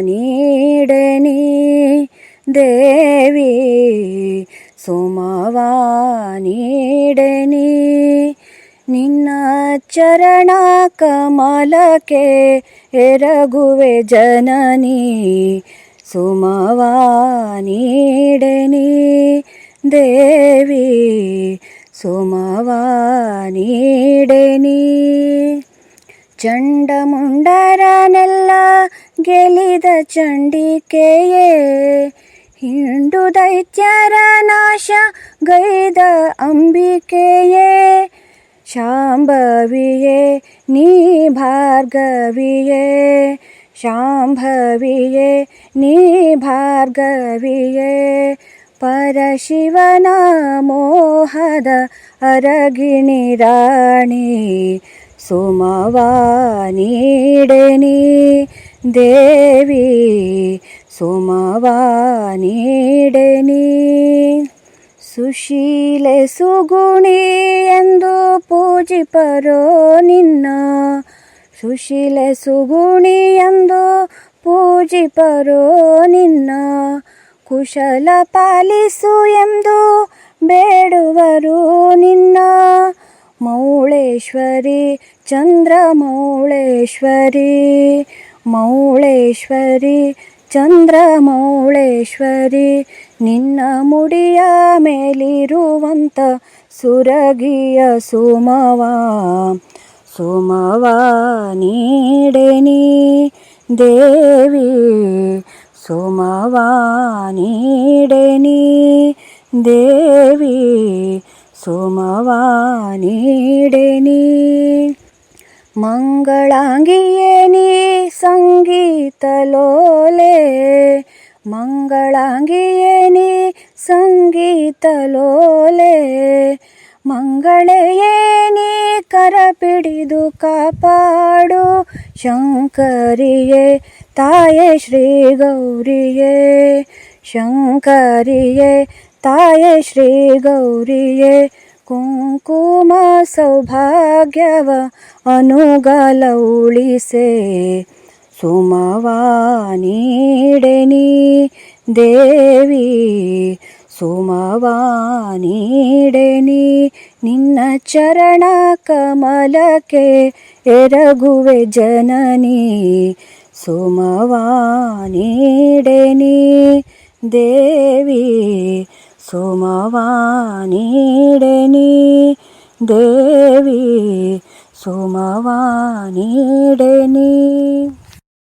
ನೀಡನಿ ದೇವಿ ಸುಮವಾನೀಡನಿ ನಿನ್ನ ಚರಣ ಕಮಲಕ್ಕೆ ಎರಗುವೆ ಜನನಿ ಸುಮವಾ ದೇವಿ ಸುಮವಾ ಚಂಡಮುಂಡರನೆಲ್ಲ ಗೆಲಿದ ಚಂಡಿಕೆಯೇ ಹಿಂಡು ದೈತ್ಯರ ನಾಶ ಗೈದ ಅಂಬಿಕೆಯೇ ಶಾಂಭವಿಯೇ ನೀ ಭಾರ್ಗವಿಯೇ ಶಾಂಭವಿಯೇ ನೀ ಭಾರ್ಗವಿಯೇ ಪರಶಿವನ ಮೋಹದ ಅರಗಿಣಿ ರಾಣಿ ಸುಮವಾ ನೀ ದೇವಿ ಸೋಮವಾನೀಡೆ ನೀ ಸುಶೀಲೆ ಸುಗುಣಿ ಎಂದು ಪೂಜಿಪರೋ ನಿನ್ನ, ಸುಶೀಲೆ ಸುಗುಣಿ ಎಂದು ಪೂಜಿಪರೋ ನಿನ್ನ. ಕುಶಲ ಪಾಲಿಸು ಎಂದು ಬೇಡುವರು ನಿನ್ನ ಮೌಳೇಶ್ವರಿ ಚಂದ್ರ ಮೌಳೇಶ್ವರಿ ಚಂದ್ರ ಮೌಳೇಶ್ವರಿ ನಿನ್ನ ಮುಡಿಯ ಮೇಲಿರುವಂಥ ಸುರಗಿಯ ಸುಮವ ಸುಮವ ನೀಡೆನಿ ದೇವಿ, ಸುಮವ ನೀಡೆನಿ ದೇವಿ ಸುಮವಾ ನೀಡನಿ ಮಂಗಳಾಂಗಿಯೇ ನೀ ಸಂಗೀತಲೋಲೆ ಮಂಗಳಾಂಗಿಯೇ ನೀ ಸಂಗೀತಲೋಲೆ ಮಂಗಳೆಯೇ ನೀ ಕರ ಪಿಡಿದು ಕಾಪಾಡು ಶಂಕರಿಯೇ ತಾಯೇ ಶ್ರೀ ಗೌರಿಯೇ ಶಂಕರಿಯೇ ತಾಯೇ ಶ್ರೀ ಗೌರಿಯೇ ಕುಂಕುಮ ಸೌಭಾಗ್ಯವ ಅನುಗಲ ಉಳಿಸೆ ಸುಮವಾ ನೀಡನಿ ದೇವಿ ಸುಮವಾ ನೀಡನಿ ನಿನ್ನ ಚರಣ ಕಮಲಕ್ಕೆ ಎರಗುವೆ ಜನನಿ ಸುಮವಾ ദേവി സുമവാനിടനി ദേവി സുമവാനിടനി